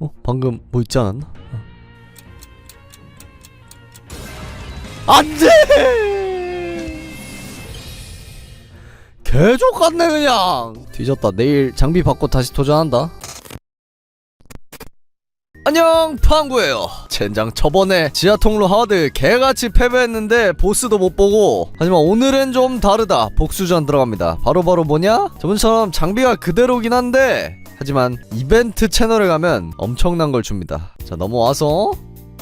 어? 방금 뭐 있지 않았나? 어. 안돼! 개족 같네 그냥 뒤졌다 내일 장비 받고 다시 도전한다 안녕 팡구예요. 젠장 저번에 지하 통로 하드 개같이 패배했는데 보스도 못 보고. 하지만 오늘은 좀 다르다. 복수전 들어갑니다. 바로바로 뭐냐? 저번처럼 장비가 그대로긴 한데. 하지만 이벤트 채널에 가면 엄청난 걸 줍니다. 자 넘어와서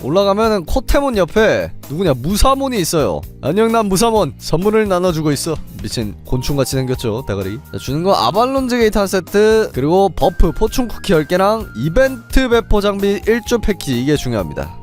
올라가면은 코테몬 옆에 누구냐 무사몬이 있어요. 안녕 난 무사몬. 선물을 나눠주고 있어. 미친 곤충같이 생겼죠 대가리. 자, 주는 거 아발론즈 게이트 한 세트 그리고 버프 포춘 쿠키 10개랑 이벤트 배포 장비 1조 패키지 이게 중요합니다.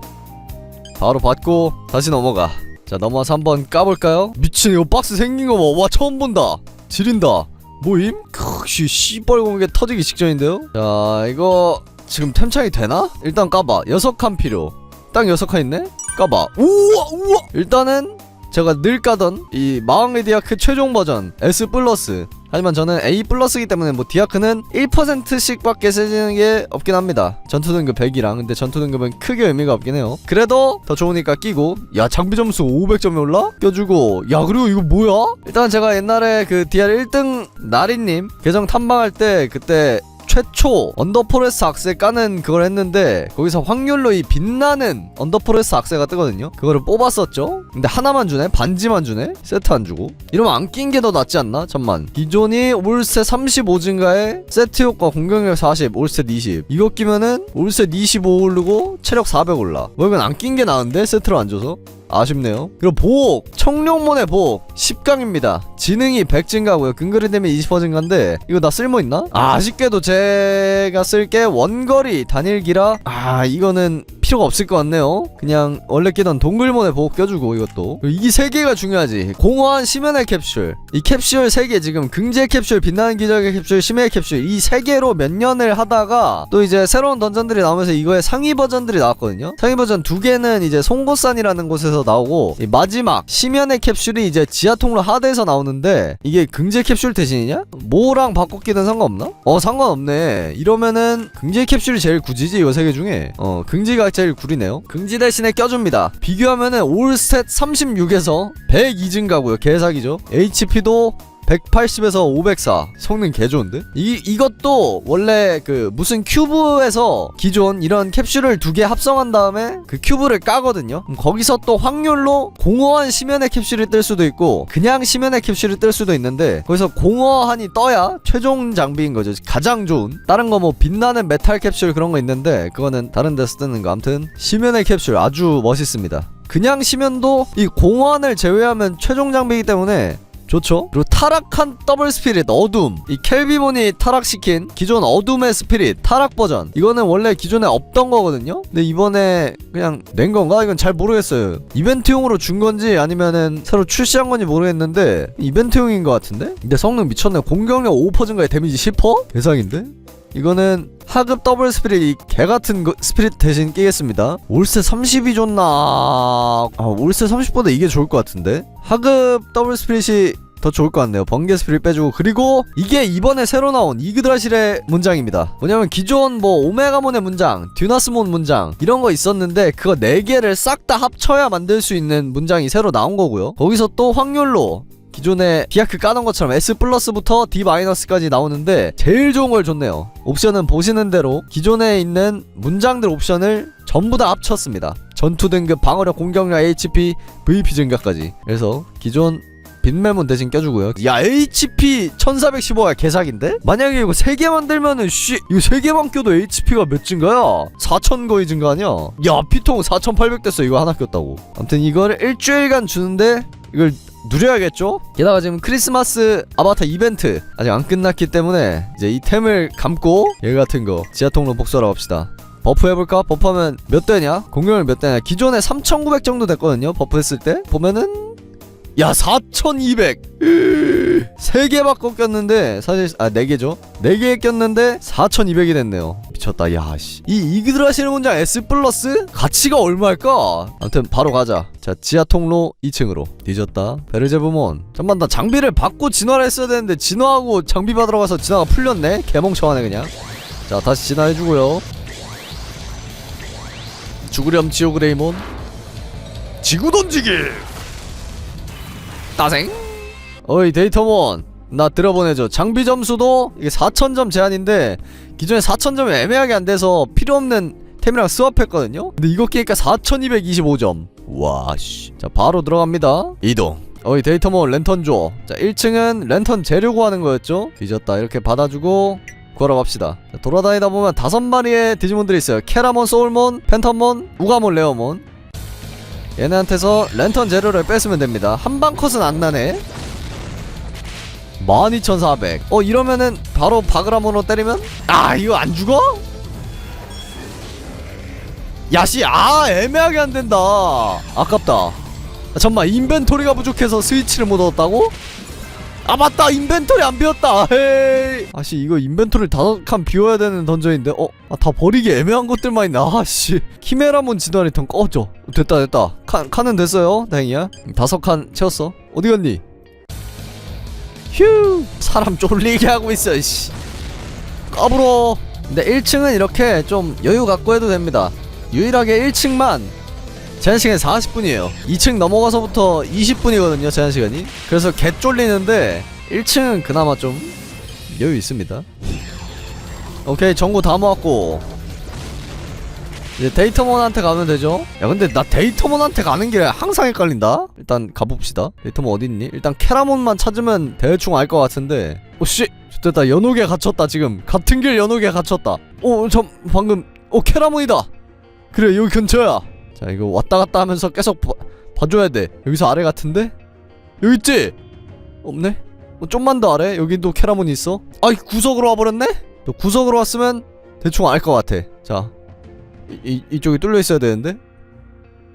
바로 받고 다시 넘어가. 자 넘어와서 한번 까볼까요? 미친 이거 박스 생긴 거 봐 와 처음 본다. 지린다. 뭐임? 크씨 씨뻘공게 터지기 직전인데요? 자 이거 지금 템창이 되나? 일단 까봐. 여섯 칸 필요 딱 여섯 칸 있네? 까봐. 우와 우와! 일단은 제가 늘 까던 이 마왕의 디아크 최종 버전 S 플러스. 하지만 저는 A 플러스이기 때문에 뭐 디아크는 1%씩 밖에 세지는 게 없긴 합니다. 전투 등급 100이랑. 근데 전투 등급은 크게 의미가 없긴 해요. 그래도 더 좋으니까 끼고. 야 장비 점수 500점이 올라? 껴주고. 야 그리고 이거 뭐야? 일단 제가 옛날에 그 DR 1등 나리님 계정 탐방할 때 그때 최초 언더포레스 악세 까는 그걸 했는데 거기서 확률로 이 빛나는 언더포레스 악세가 뜨거든요. 그거를 뽑았었죠. 근데 하나만 주네? 반지만 주네? 세트 안 주고. 이러면 안 낀 게 더 낫지 않나? 잠만. 기존이 올셋 35 증가에 세트 효과 공격력 40 올셋 20 이거 끼면은 올셋 25 오르고 체력 400 올라. 뭐 이건 안 낀 게 나은데? 세트로 안 줘서 아쉽네요. 그리고 보호 청룡몬의 보호 10강입니다. 지능이 100 증가고요. 근거리 되면 20% 증가인데 이거 나 쓸모 있나? 아, 아쉽게도 제가 쓸 게 원거리 단일기라 아 이거는 필요가 없을 것 같네요. 그냥 원래 끼던 동글몬의 보호 껴주고 이것도 이게 세 개가 중요하지. 공허한 심연의 캡슐 이 캡슐 세 개 지금 긍제 캡슐 빛나는 기적의 캡슐 심해의 캡슐 이 세 개로 몇 년을 하다가 또 이제 새로운 던전들이 나오면서 이거의 상위 버전들이 나왔거든요. 상위 버전 두 개는 이제 송고산이라는 곳에서 나오고 이 마지막 심연의 캡슐이 이제 지하 통로 하드에서 나오는데 이게 긍제 캡슐 대신이냐? 뭐랑 바꿔 끼든 상관없나? 어 상관없네. 이러면은 긍제 캡슐이 제일 굳이지 이거 세개 중에 어 긍지가 제일 구리네요. 긍지 대신에 껴줍니다. 비교하면은 올셋 36에서 102 증가고요. 개사기죠. HP도 180에서 504 성능 개 좋은데? 이 이것도 원래 그 무슨 큐브에서 기존 이런 캡슐을 두 개 합성한 다음에 그 큐브를 까거든요. 거기서 또 확률로 공허한 심연의 캡슐이 뜰 수도 있고 그냥 심연의 캡슐이 뜰 수도 있는데 거기서 공허한이 떠야 최종 장비인 거죠. 가장 좋은. 다른 거 뭐 빛나는 메탈 캡슐 그런 거 있는데 그거는 다른 데서 뜨는 거. 아무튼 심연의 캡슐 아주 멋있습니다. 그냥 심연도 이 공허한을 제외하면 최종 장비이기 때문에 좋죠. 그리고 타락한 더블 스피릿 어둠. 이 켈비몬이 타락시킨 기존 어둠의 스피릿 타락 버전. 이거는 원래 기존에 없던 거거든요. 근데 이번에 그냥 낸 건가? 이건 잘 모르겠어요. 이벤트용으로 준 건지 아니면은 새로 출시한 건지 모르겠는데 이벤트용인 것 같은데? 근데 성능 미쳤네. 공격력 5% 증가에 데미지 10%? 대상인데? 이거는 하급 더블 스피릿 이 개같은 거, 스피릿 대신 끼겠습니다 올세 30이 좋나 아 올세 30보다 이게 좋을 것 같은데 하급 더블 스피릿이 더 좋을 것 같네요 번개 스피릿 빼주고 그리고 이게 이번에 새로 나온 이그드라실의 문장입니다 뭐냐면 기존 뭐 오메가몬의 문장 듀나스몬 문장 이런 거 있었는데 그거 4개를 싹 다 합쳐야 만들 수 있는 문장이 새로 나온 거고요 거기서 또 확률로 기존에 디아크 까던 것처럼 S 플러스부터 D 마이너스까지 나오는데 제일 좋은 걸 줬네요. 옵션은 보시는 대로 기존에 있는 문장들 옵션을 전부 다 합쳤습니다. 전투 등급, 방어력, 공격력, HP, VP 증가까지. 그래서 기존 빈매문 대신 껴주고요. 야 HP 1415가 개사기인데? 만약에 이거 3개 만들면은 쉬 이거 3개만 껴도 HP가 몇 증가야? 4000 거의 증가 아니야? 야 피통 4800 됐어 이거 하나 꼈다고. 아무튼 이거를 일주일간 주는데 이걸 누려야겠죠? 게다가 지금 크리스마스 아바타 이벤트 아직 안 끝났기 때문에 이제 이 템을 감고 얘 같은 거 지하통로 복수하러 갑시다. 버프 해볼까? 버프하면 몇 대냐? 공격을 몇 대냐? 기존에 3900 정도 됐거든요. 버프 했을 때 보면은 야 4200! 3개 바꿔 꼈는데 사실 아 4개죠? 4개 꼈는데 4200이 됐네요. 미쳤다 야씨. 이 이그드라시는 문장 S 플러스 가치가 얼마일까? 아무튼 바로 가자. 자 지하 통로 2층으로. 뒤졌다. 베르제부몬 잠만 나 장비를 받고 진화를 했어야 되는데 진화하고 장비 받으러 가서 진화가 풀렸네? 개멍청하네 그냥. 자 다시 진화해주고요. 죽으렴 지오그레이몬. 지구 던지기 따생. 어이 데이터몬. 나 들어보내줘. 장비 점수도 이게 4000점 제한인데 기존에 4000점이 애매하게 안 돼서 필요 없는 템이랑 스왑했거든요? 근데 이거 끼니까 4225점. 와씨. 자 바로 들어갑니다. 이동. 어이 데이터몬 랜턴 줘자 1층은 랜턴 재료 구하는 거였죠? 뒤졌다. 이렇게 받아주고 구하러 갑시다. 자, 돌아다니다 보면 다섯 마리의 디지몬들이 있어요. 캐라몬, 소울몬, 팬텀몬, 우가몬, 레어몬 얘네한테서 랜턴 재료를 뺏으면 됩니다 한방 컷은 안 나네 12400. 어 이러면은 바로 바그라몬으로 때리면 아 이거 안 죽어? 야씨 아 애매하게 안 된다. 아깝다. 아, 잠만 인벤토리가 부족해서 스위치를 못 얻었다고? 아 맞다. 인벤토리 안 비웠다. 헤이. 아씨 이거 인벤토리 다섯 칸 비워야 되는 던전인데 어? 아, 다 버리기 애매한 것들만 있네. 아씨. 키메라몬 진화리 턴 꺼져 됐다 됐다. 칸, 칸은 됐어요 다행이야. 다섯 칸 채웠어. 어디 갔니? 휴! 사람 쫄리게 하고 있어 씨. 까불어. 근데 1층은 이렇게 좀 여유 갖고 해도 됩니다. 유일하게 1층만 제한시간이 40분이에요. 2층 넘어가서부터 20분이거든요 제한시간이. 그래서 개 쫄리는데 1층은 그나마 좀 여유 있습니다. 오케이 정보 다 모았고. 이제 데이터몬한테 가면 되죠? 야 근데 나 데이터몬한테 가는 길에 항상 헷갈린다? 일단 가봅시다. 데이터몬 어딨니? 일단 캐라몬만 찾으면 대충 알 것 같은데. 오씨 됐다. 연옥에 갇혔다 지금. 같은 길 연옥에 갇혔다. 오저 방금 오 캐라몬이다. 그래 여기 근처야 자 이거 왔다 갔다 하면서 계속 봐, 봐줘야 돼. 여기서 아래 같은데? 여기 있지? 없네? 어, 좀만 더 아래? 여기도 캐라몬이 있어? 아이 구석으로 와버렸네? 너 구석으로 왔으면 대충 알 것 같아. 자 이, 이, 이쪽이 뚫려 있어야 되는데?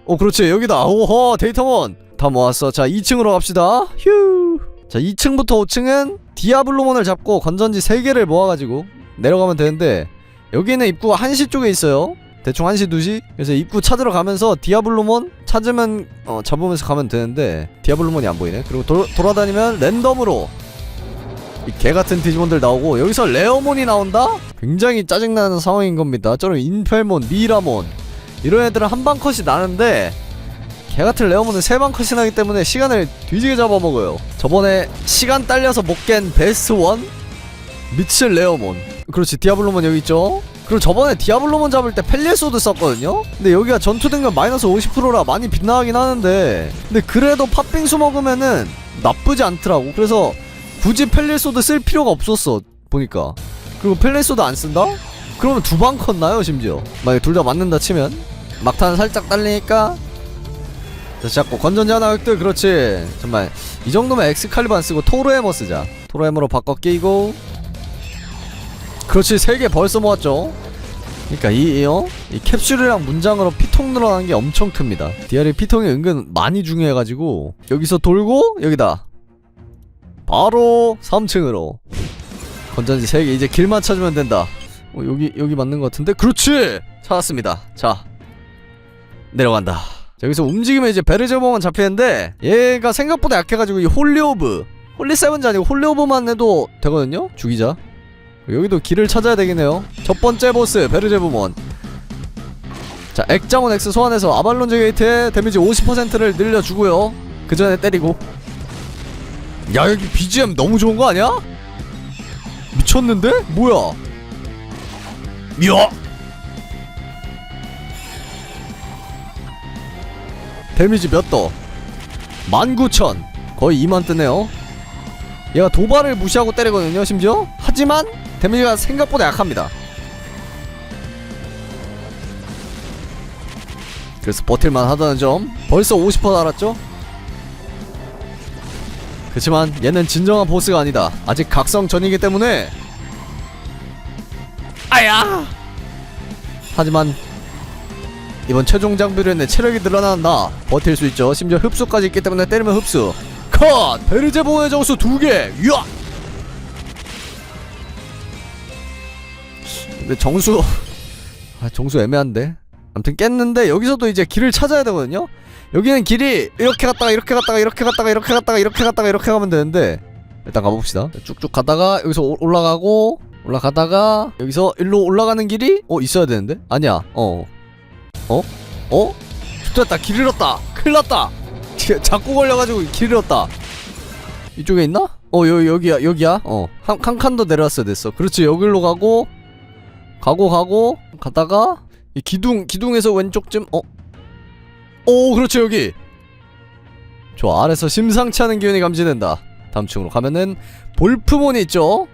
어 그렇지. 여기다. 오호 데이터몬. 다 모았어. 자 2층으로 갑시다. 휴자 2층부터 5층은 디아블로몬을 잡고 건전지 3개를 모아가지고 내려가면 되는데 여기는 입구가 1시 쪽에 있어요 대충 1시 2시? 그래서 입구 찾으러 가면서 디아블로몬 찾으면 어, 잡으면서 가면 되는데 디아블로몬이 안 보이네. 그리고 도, 돌아다니면 랜덤으로 이 개같은 디지몬들 나오고 여기서 레어몬이 나온다? 굉장히 짜증나는 상황인 겁니다. 저런 인펠몬, 미라몬. 이런 애들은 한 방 컷이 나는데 개같은 레어몬은 세 방 컷이 나기 때문에 시간을 뒤지게 잡아먹어요. 저번에 시간 딸려서 못 깬 베스트 원 미칠 레어몬. 그렇지 디아블로몬 여기 있죠 그리고 저번에 디아블로몬 잡을 때 펠리소드 썼거든요? 근데 여기가 전투 등급 마이너스 50%라 많이 빗나가긴 하는데 근데 그래도 팥빙수 먹으면은 나쁘지 않더라고. 그래서 굳이 펠리소드 쓸 필요가 없었어 보니까. 그리고 펠리소드 안 쓴다? 그러면 두 방 컸나요 심지어? 만약에 둘 다 맞는다 치면? 막탄 살짝 딸리니까? 자 잡고 건전지 하나 획득. 그렇지. 정말 이 정도면 엑스칼리버 안 쓰고 토르해머 쓰자. 토르해머로 바꿔 끼고 그렇지 세 개 벌써 모았죠? 그니까 이, 이, 어? 이 캡슐이랑 문장으로 피통 늘어나는 게 엄청 큽니다. 디아리 피통이 은근 많이 중요해가지고 여기서 돌고 여기다. 바로 3층으로. 건전지 3개 이제 길만 찾으면 된다. 어, 여기 여기 맞는 것 같은데? 그렇지! 찾았습니다. 자 내려간다. 자, 여기서 움직이면 이제 베르제범은 잡히는데 얘가 생각보다 약해가지고 이 홀리오브 홀리 세븐지 아니고 홀리오브만 해도 되거든요? 죽이자 여기도 길을 찾아야 되겠네요. 첫 번째 보스 베르제부몬 자 액자몬 X 소환해서 아발론즈 게이트의 데미지 50%를 늘려주고요. 그 전에 때리고. 야 여기 BGM 너무 좋은 거 아니야? 미쳤는데? 뭐야? 야! 데미지 몇 더? 19,000 거의 2만 뜨네요. 얘가 도발을 무시하고 때리거든요 심지어? 하지만 데미지가 생각보다 약합니다. 그래서 버틸만 하다는 점 벌써 50% 알았죠? 그치만 얘는 진정한 보스가 아니다. 아직 각성 전이기 때문에. 아야! 하지만 이번 최종 장비로 인해 체력이 늘어난다. 버틸 수 있죠. 심지어 흡수까지 있기 때문에 때리면 흡수. 컷! 베르제 보호의 정수 두개. 유아! 근데 정수 아 정수 애매한데? 아무튼 깼는데 여기서도 이제 길을 찾아야 되거든요? 여기는 길이 이렇게 갔다가 이렇게 갔다가 이렇게 갔다가 이렇게 갔다가 이렇게 갔다가 이렇게 가면 되는데 일단 가봅시다. 쭉쭉 가다가 여기서 오- 올라가고 올라가다가 여기서 일로 올라가는 길이 어 있어야 되는데? 아니야. 어. 어? 어? 좋됐다. 길 잃었다. 큰일 났다. 자꾸 걸려가지고 길 잃었다. 이쪽에 있나? 어 여기 여기야 여기야. 어한 한칸 더 내려왔어야 됐어. 그렇지. 여기로 가고 가고 가고 가다가 이 기둥 기둥에서 왼쪽쯤 어? 오 그렇죠 여기. 좋아 아래서 심상치 않은 기운이 감지된다. 다음 층으로 가면은 볼프몬이 있죠?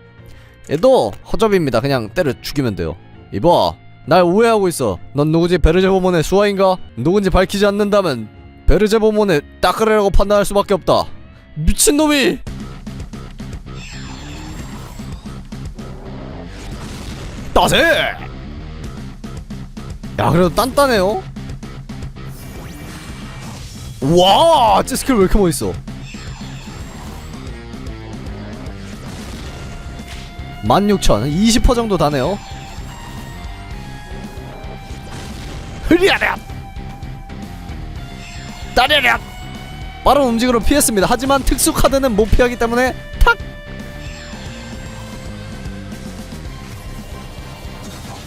얘도 허접입니다. 그냥 때려 죽이면 돼요. 이봐 날 오해하고 있어. 넌 누구지? 베르제보몬의 수하인가? 누군지 밝히지 않는다면 베르제보몬의 따그레라고 판단할 수밖에 없다. 미친놈이 따세 야 그래도 단단해요 와, 쟤 스킬 왜 이렇게 멋있어? 16,000, 20% 정도 다네요. 흐리아랴! 따랴랴! 빠른 움직임으로 피했습니다. 하지만 특수 카드는 못 피하기 때문에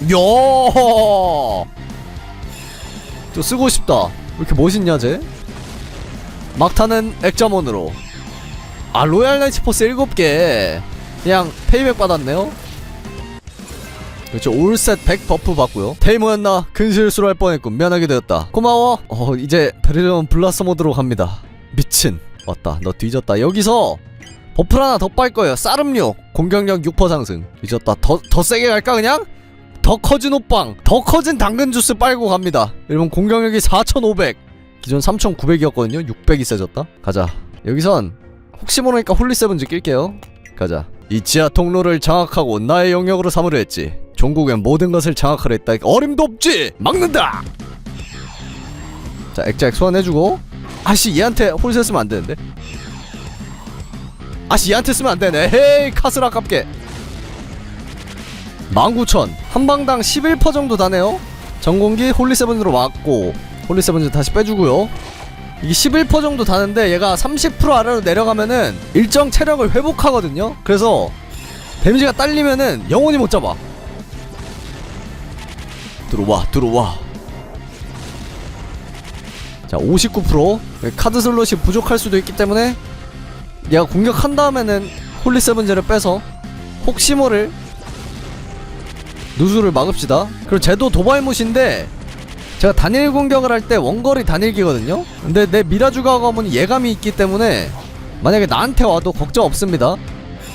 야! 또 쓰고 싶다. 왜 이렇게 멋있냐, 쟤? 막타는 액자몬으로. 아 로얄 나이츠 포스 7개. 그냥 페이백 받았네요. 그렇죠. 올셋 100 버프 받고요. 테이머였나? 큰 실수를 할 뻔했군. 미안하게 되었다. 고마워. 어 이제 베르리온 블라스 모드로 갑니다. 미친. 왔다. 너 뒤졌다. 여기서 버프를 하나 더 빨 거예요. 쌀음료. 공격력 6% 상승. 뒤졌다. 더, 더 세게 갈까 그냥? 더 커진 호빵 더 커진 당근 주스 빨고 갑니다. 여러분 공격력이 4500 기존 3900이었거든요. 600이 세졌다. 가자. 여기선 혹시 모르니까 홀리세븐즈 낄게요. 가자. 이 지하 통로를 장악하고 나의 영역으로 삼으려 했지. 종국엔 모든 것을 장악하려 했다. 어림도 없지! 막는다! 자 액자액 소환해주고. 아씨 얘한테 홀세 쓰면 안 되는데? 아씨 얘한테 쓰면 안 되네. 헤이 카슬 아깝게 19,000 한방당 11% 정도 다네요. 전공기 홀리세븐으로 맞고 홀리세븐즈 다시 빼주고요. 이게 11% 정도 다는데 얘가 30% 아래로 내려가면은 일정 체력을 회복하거든요. 그래서 데미지가 딸리면은 영원히 못 잡아. 들어와 들어와. 자59% 카드 슬롯이 부족할 수도 있기 때문에 얘가 공격한 다음에는 홀리세븐즈를 빼서 혹시 모를 누수를 막읍시다. 그리고 쟤도 도발못인데 제가 단일 공격을 할 때 원거리 단일기거든요. 근데 내 미라주가 가면 예감이 있기 때문에 만약에 나한테 와도 걱정 없습니다.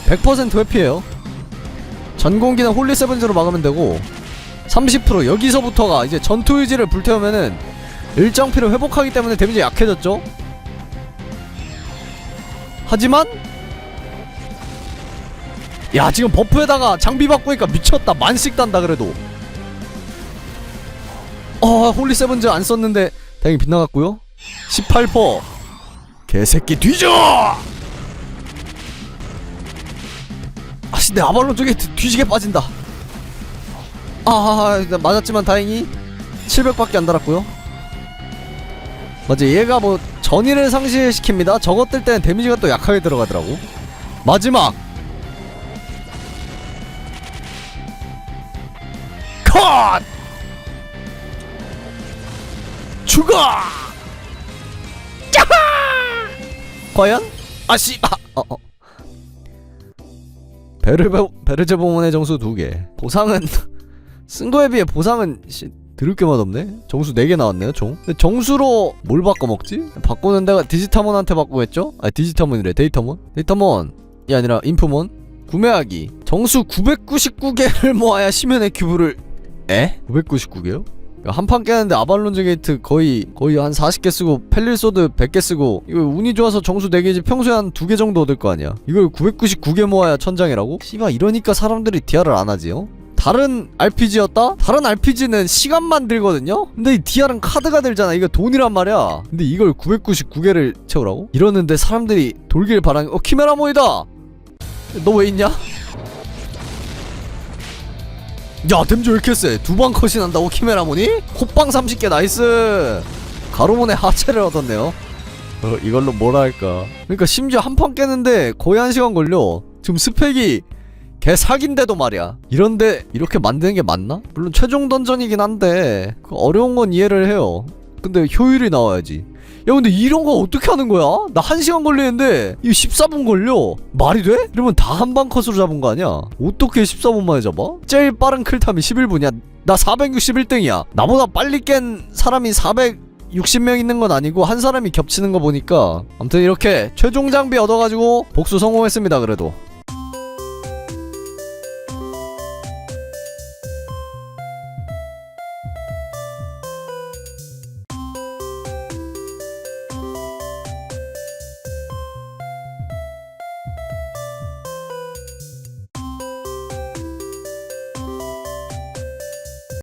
100% 회피해요. 전공기는 홀리 세븐즈로 막으면 되고 30% 여기서부터가 이제 전투 의지를 불태우면은 일정 피를 회복하기 때문에 데미지 약해졌죠. 하지만 야 지금 버프에다가 장비 바꾸니까 미쳤다. 만씩 단다 그래도. 어 홀리 세븐즈 안 썼는데 다행히 빗나갔고요. 18% 개새끼 뒤져! 아씨 내 아발론 쪽에 뒤- 뒤지게 빠진다. 아, 아 아, 맞았지만 다행히 700밖에 안 달았고요. 맞아 얘가 뭐 전의를 상실시킵니다. 저것 들 때는 데미지가 또 약하게 들어가더라고. 마지막 컷! 죽어! 짜하! 과연? 아씨, 아, 어, 어. 베르베, 베르제보몬의 정수 2개. 보상은, 쓴 거에 비해 보상은, 씨, 드릴 게 맛없네? 정수 4개 나왔네요, 총. 근데 정수로 뭘 바꿔먹지? 바꾸는 데가 디지타몬한테 바꾸겠죠? 아, 디지타몬이래, 데이터몬? 데이터몬이 아니라 인프몬? 구매하기. 정수 999개를 모아야 심연의 큐브를, 에? 999개요? 한 판 깨는데 아발론즈 게이트 거의 거의 한 40개 쓰고 펠릴 소드 100개 쓰고 이거 운이 좋아서 정수 4개지 평소에 한 2개 정도 얻을 거 아니야 이걸 999개 모아야 천장이라고? 씨발 이러니까 사람들이 디아를 안 하지요? 다른 RPG였다? 다른 RPG는 시간만 들거든요? 근데 이 DR은 카드가 들잖아 이거 돈이란 말이야 근데 이걸 999개를 채우라고? 이러는데 사람들이 돌길 바라는 어 키메라 모이다 너 왜 있냐? 야 댐지 왜 이렇게 세? 두방 컷이 난다고 키메라모니? 콧방 30개 나이스 가로몬의 하체를 얻었네요 어, 이걸로 뭐라 할까 그러니까 심지어 한 판 깨는데 거의 한 시간 걸려 지금 스펙이 개 사기인데도 말이야 이런데 이렇게 만드는 게 맞나? 물론 최종 던전이긴 한데 그 어려운 건 이해를 해요 근데 효율이 나와야지 야 근데 이런 거 어떻게 하는 거야? 나 1시간 걸리는데 이거 14분 걸려 말이 돼? 이러면 다 한 방 컷으로 잡은 거 아니야? 어떻게 14분 만에 잡아? 제일 빠른 클탐이 11분이야 나 461등이야 나보다 빨리 깬 사람이 460명 있는 건 아니고 한 사람이 겹치는 거 보니까 아무튼 이렇게 최종 장비 얻어가지고 복수 성공했습니다 그래도